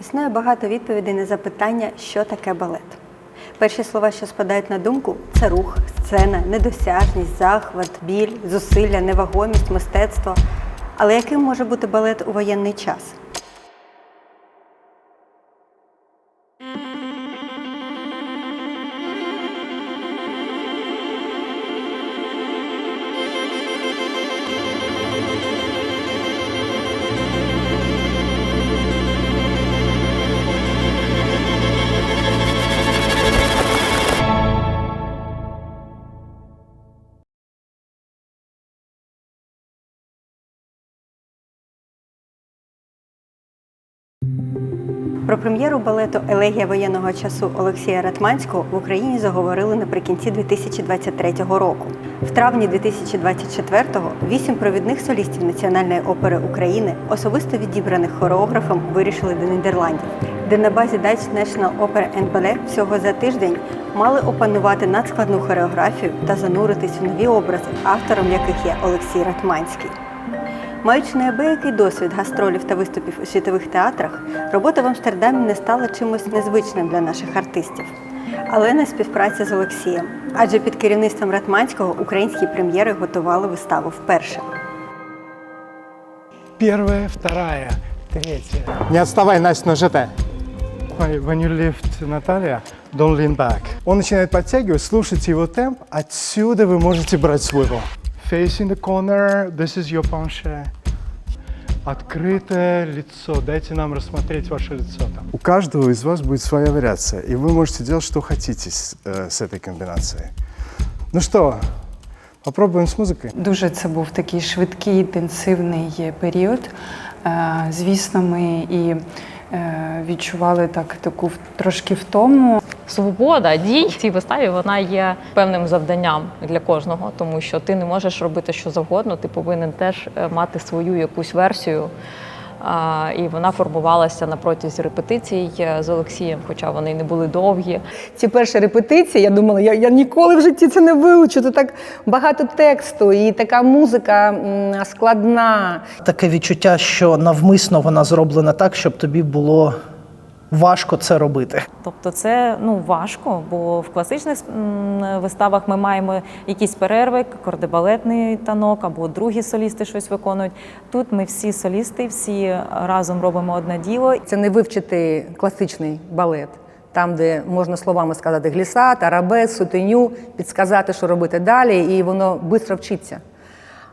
Існує багато відповідей на запитання, що таке балет. Перші слова, що спадають на думку, це рух, сцена, недосяжність, захват, біль, зусилля, невагомість, мистецтво. Але яким може бути балет у воєнний час? Про прем'єру балету Елегія воєнного часу Олексія Ратманського в Україні заговорили наприкінці 2023 року. В травні 2024-го вісім провідних солістів Національної опери України, особисто відібраних хореографом, вирішили до Нідерландів, де на базі Dutch National Opera and Ballet всього за тиждень мали опанувати надскладну хореографію та зануритись в нові образи, автором яких є Олексій Ратманський. Маючи неабиякий досвід гастролів та виступів у світових театрах, робота в Амстердамі не стала чимось незвичним для наших артистів. Але не співпраця з Олексієм, адже під керівництвом Ратманського українські прем'єри готували виставу вперше. Первая, вторая, третья. Не отставай, Настя, на ЖТ. When you lift Наталья, don't lean back. Он начинает подтягивать, слушайте его темп. Отсюда вы можете брать свой. Face in the corner, this is your penché. Открытое лицо. Дайте нам рассмотреть ваше лицо там. У каждого из вас будет своя вариация, и вы можете делать, что хотите с, э, с этой комбинацией. Ну что, попробуем с музыкой? Дуже це був такий швидкий, інтенсивний період. Е, Звісно, ми і е, відчували так таку трошки втому. Свобода дій в цій виставі вона є певним завданням для кожного, тому що ти не можеш робити що завгодно, ти повинен теж е, мати свою якусь версію. І вона формувалася на протязі репетицій е, з Олексієм, хоча вони не були довгі. Ці перші репетиції, я думала, я, я ніколи в житті це не вивчу. Це так багато тексту і така музика складна. Таке відчуття, що навмисно вона зроблена так, щоб тобі було важко це робити. Тобто це ну важко, бо в класичних виставах ми маємо якісь перерви, кардебалетний танок або другі солісти щось виконують. Тут ми всі солісти, всі разом робимо одне діло. Це не вивчити класичний балет, там, де можна словами сказати глісат, арабес, сутеню, підсказати, що робити далі, і воно швидко вчиться.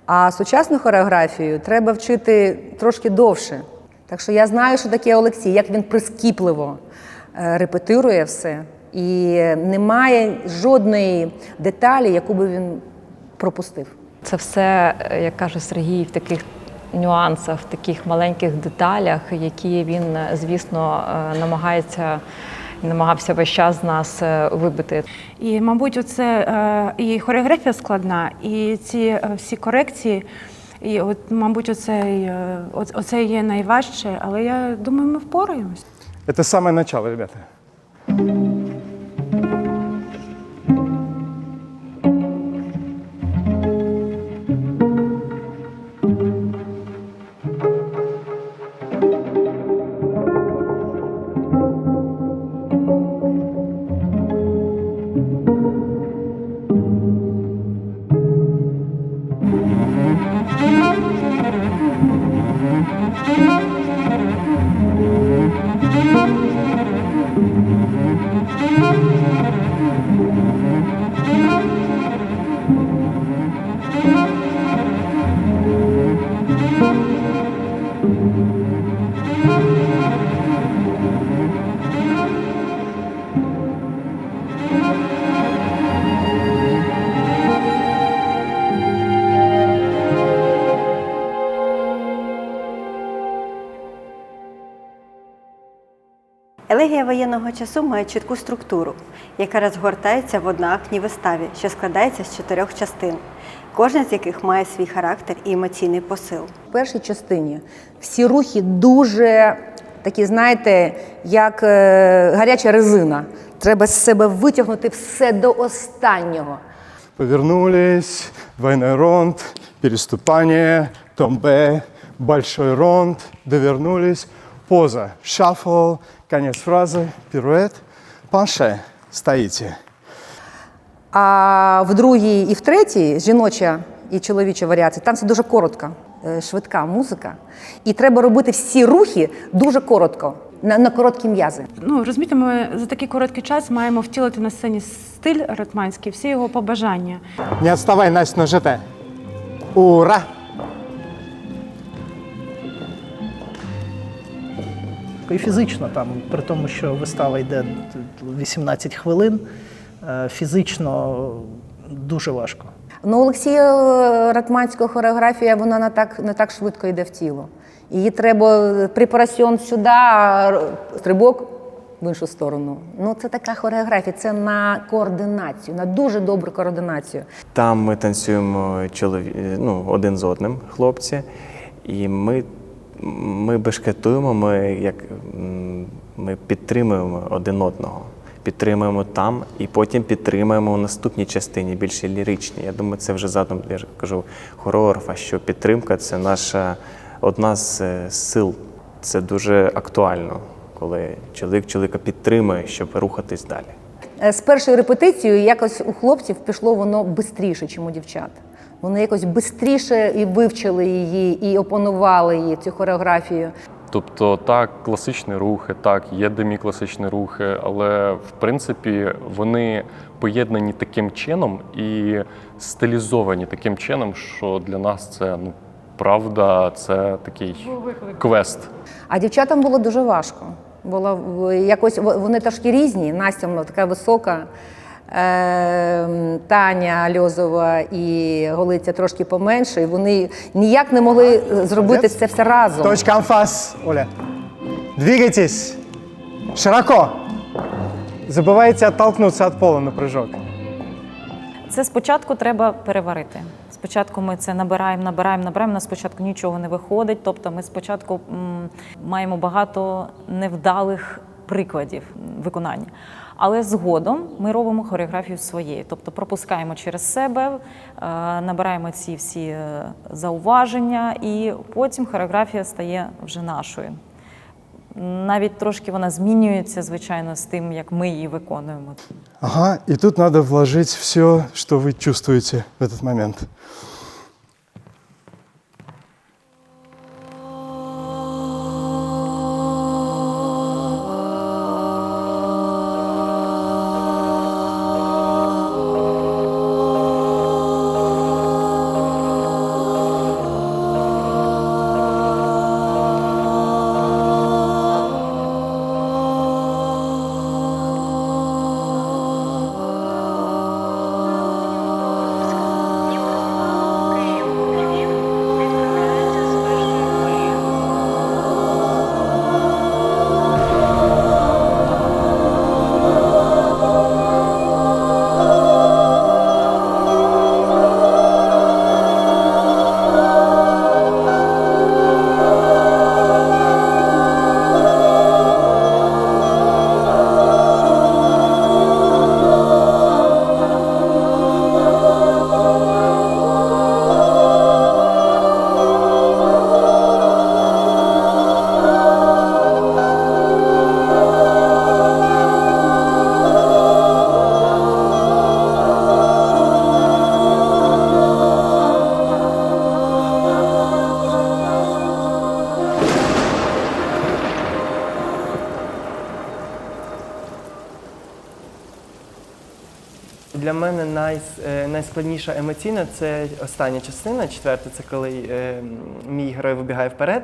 А сучасну хореографію треба вчити трошки довше. Так що я знаю, що таке Олексій, як він прискіпливо е, репетирує все, і немає жодної деталі, яку би він пропустив. Це все, е, як каже Сергій, в таких нюансах, в таких маленьких деталях, які він, е, звісно, намагається намагався весь час нас вибити. І, мабуть, оце і хореографія складна, і ці всі корекції. І от, мабуть, оце, е, оце є найважче, але я думаю, ми впораємось. Це саме начало, ребята. Елегія воєнного часу має чітку структуру, яка розгортається в одноактній виставі, що складається з чотирьох частин, кожна з яких має свій характер і емоційний посил. В першій частині всі рухи дуже такі, знаєте, як е, гаряча резина. Треба з себе витягнути все до останнього. Повернулись, двойной ронд, переступание, томбе, большой ронд, довернулись, поза. Шафл, конец фразы, пируэт, панше. Стоите. А в другій і в третій жіноча і чоловіча варіація, там це дуже коротко, е, швидка музика. І треба робити всі рухи дуже коротко, на, на короткі м'язи. Ну розумієте, ми за такий короткий час маємо втілити на сцені стиль ратманський, всі його побажання. Не отставай, Настя, на ЖТ. Ура! І фізично, там, при тому, що вистава йде 18 хвилин, е, фізично дуже важко. Ну, Олексія е, Ратманського хореографія, вона не так, не так швидко йде в тіло. Її треба препарасьон сюди, а стрибок в іншу сторону. Ну, це така хореографія, це на координацію, на дуже добру координацію. Там ми танцюємо чолові... ну, один з одним, хлопці, і ми, ми бешкетуємо, ми, як, ми підтримуємо один одного. Підтримуємо там і потім підтримуємо у наступній частині, більше ліричній. Я думаю, це вже задум, я кажу, хореографа, що підтримка це наша одна з е, сил. Це дуже актуально, коли чоловік чоловіка підтримує, щоб рухатись далі. Е, З першою репетицією якось у хлопців пішло воно швидше, ніж у дівчат. Вони якось швидше і вивчили її, і опанували її, цю хореографію. Тобто, так, класичні рухи, так, є демікласичні рухи, але в принципі вони поєднані таким чином і стилізовані таким чином, що для нас це ну правда, це такий квест. А дівчатам було дуже важко. Було в- якось вони трошки різні. Настя вона така висока. Е, Таня Льозова і Голиця трошки поменше, і вони ніяк не могли зробити це все разом. Точка анфас, Оля. Двигайтесь. Широко. Забывайте оттолкнуться от пола на прыжок. Це спочатку треба переварити. Спочатку ми це набираємо, набираємо, набираємо. У нас спочатку нічого не виходить. Тобто, ми спочатку маємо багато невдалих прикладів виконання. Але згодом ми робимо хореографію своєю, тобто пропускаємо через себе, е, набираємо ці всі е, зауваження, і потім хореографія стає вже нашою. Навіть трошки вона змінюється, звичайно, з тим, як ми її виконуємо. Ага, и тут надо вложить все, что вы чувствуете в этот момент. Найскладніша емоційна це остання частина, четверта, це коли е, мій герой вибігає вперед.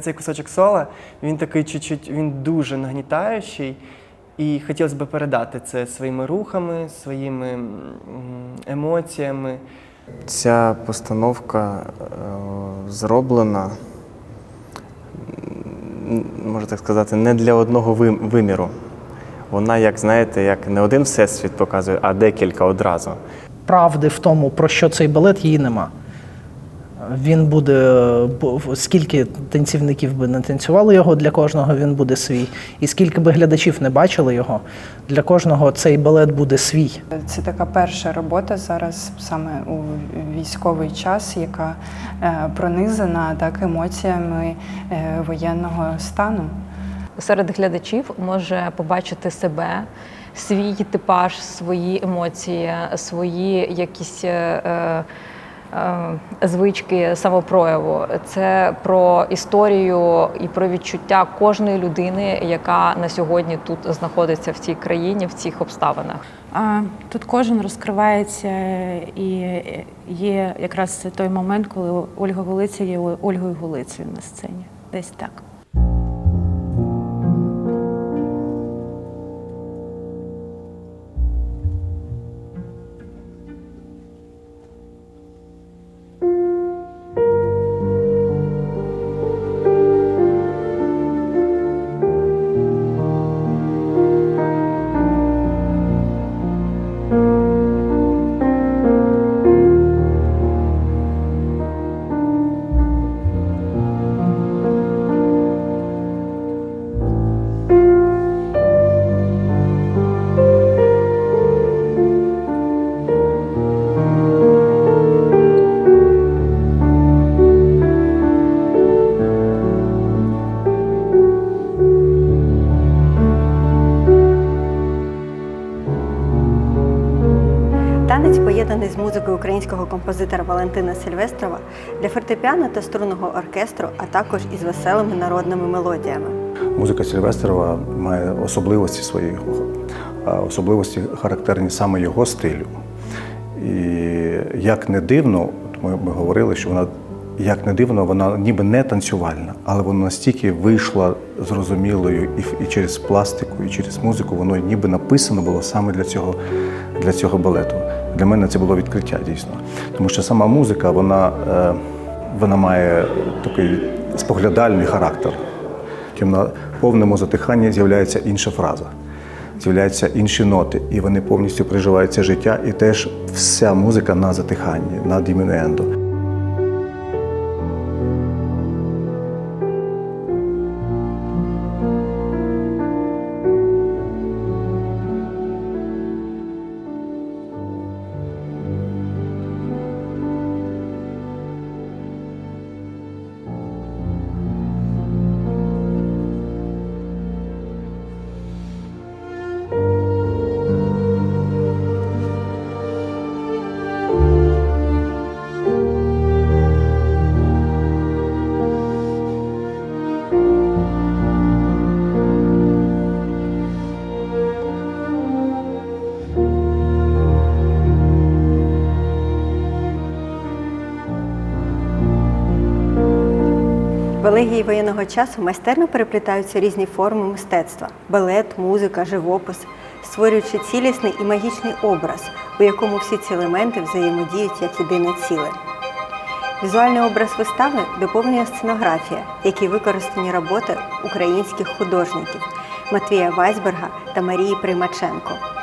Цей кусочок сола, він такий чуть-чуть, він дуже нагнітаючий. І хотілося б передати це своїми рухами, своїми емоціями. Ця постановка е, зроблена, можна так сказати, не для одного виміру. Вона, як знаєте, як не один всесвіт показує, а декілька одразу. Правди в тому, про що цей балет, її нема. Він буде скільки танцівників би не танцювали його, для кожного він буде свій. І скільки би глядачів не бачили його, для кожного цей балет буде свій. Це така перша робота зараз саме у військовий час, яка е, пронизана так емоціями е, воєнного стану. серед глядачів може побачити себе, свій типаж, свої емоції, свої якісь е, е, звички самопрояву. Це про історію і про відчуття кожної людини, яка на сьогодні тут знаходиться в цій країні, в цих обставинах. Тут кожен розкривається, і є якраз той момент, коли Ольга Голиця є Ольгою Голицею на сцені. Десь так. Музикою українського композитора Валентина Сильвестрова для фортепіано та струнного оркестру, а також із веселими народними мелодіями. Музика Сильвестрова має особливості свої, особливості характерні саме його стилю. І як не дивно, ми, ми говорили, що вона, як не дивно, вона ніби не танцювальна, але вона настільки вийшла зрозумілою і, і через пластику, і через музику, воно ніби написано було саме для цього, для цього балету. Для мене це було відкриття дійсно. Тому що сама музика, вона, е, вона має такий споглядальний характер. Тим на повному затиханні з'являється інша фраза, з'являються інші ноти, і вони повністю переживаються життя, і теж вся музика на затиханні, на дімінуендо. В елегії воєнного часу майстерно переплітаються різні форми мистецтва балет, музика, живопис, створюючи цілісний і магічний образ, у якому всі ці елементи взаємодіють як єдине ціле. Візуальний образ вистави доповнює сценографія, в якій використані роботи українських художників Матвія Вайсберга та Марії Примаченко.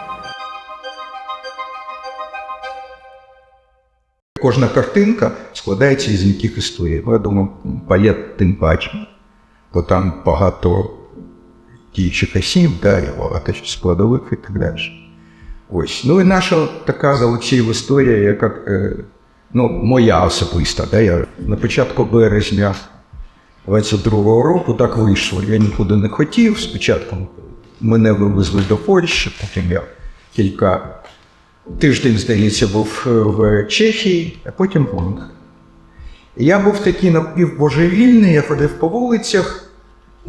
Кожна картинка складається із яких історій. Ну, Я думаю, балет тим паче, бо там багато діючих осіб, да, і багато складових і так далі. Ось. Ну і наша така з Олексієм історія, яка е, ну, моя особиста. Да, я на початку березня 22-го року так вийшло. Я нікуди не хотів. Спочатку мене вивезли до Польщі, потім я кілька тиждень, здається, був е, в Чехії, а потім в Лондон. І Я був такий напівбожевільний, я ходив по вулицях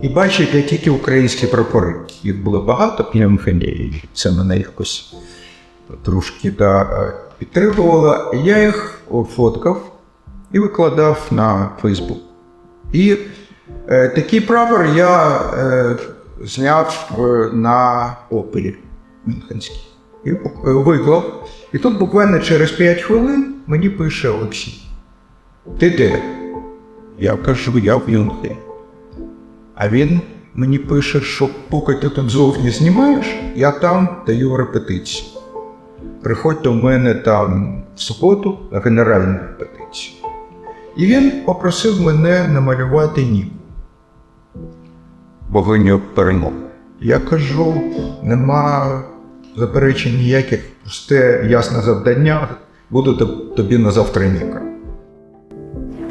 і бачив я тільки українські прапори. Їх було багато, і це мене якось трошки да, підтримувало. Я їх фоткав і викладав на Фейсбук. І е, такий прапор я е, зняв е, на опері Мюнхенській. Е, виклав. І тут буквально через 5 хвилин мені пише Олексій. Ти де? Я кажу, я в Мюнхені. А він мені пише, що поки ти тут зовні знімаєш, я там даю репетицію. Приходь до мене там в суботу на генеральну репетицію. І він попросив мене намалювати Ніву, богиню перемог. Я кажу, нема заперечень ніяких, просте ясне завдання, буду тобі на завтраніка.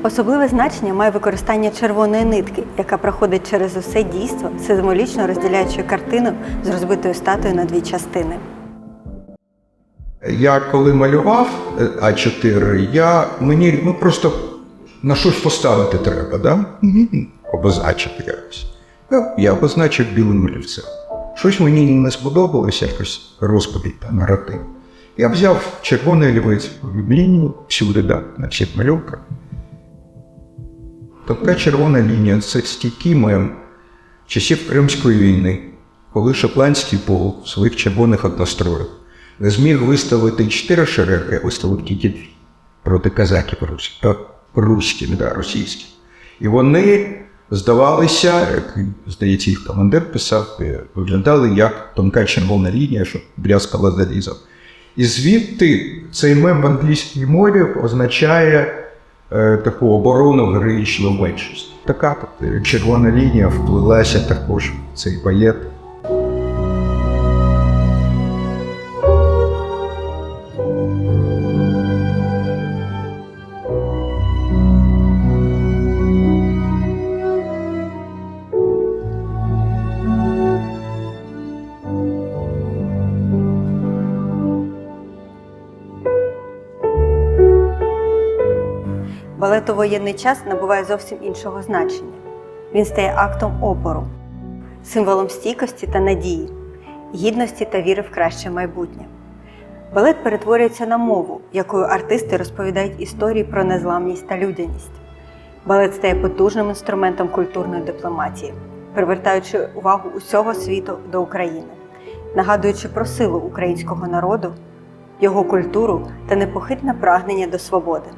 Особливе значення має використання червоної нитки, яка проходить через усе дійство, символічно розділяючи картину з розбитою статуєю на дві частини. Я коли малював е, А4, я мені ну просто на щось поставити треба, да? Обозначити якось. Ну, Я обозначив білим олівцем. Щось мені не сподобалося, якось розповідь та наратив. Я взяв червоний олівець в лінію всюди, да, на всіх малюнках. Така червона лінія це стійкий мем часів Кримської війни, коли шотландський полк в своїх червоних одностроях не зміг виставити чотири шереги, виставив тільки дві проти казаків руських, да, російських. І вони здавалися, як здається, їх командир писав, виглядали як тонка червона лінія, що брязкала залізом. І звідти цей мем в англійській мові означає е, таку оборону героїчну меншість. Така е, червона лінія вплилася також в цей балет. Балет воєнний час набуває зовсім іншого значення. Він стає актом опору, символом стійкості та надії, гідності та віри в краще майбутнє. Балет перетворюється на мову, якою артисти розповідають історії про незламність та людяність. Балет стає потужним інструментом культурної дипломатії, привертаючи увагу усього світу до України, нагадуючи про силу українського народу, його культуру та непохитне прагнення до свободи.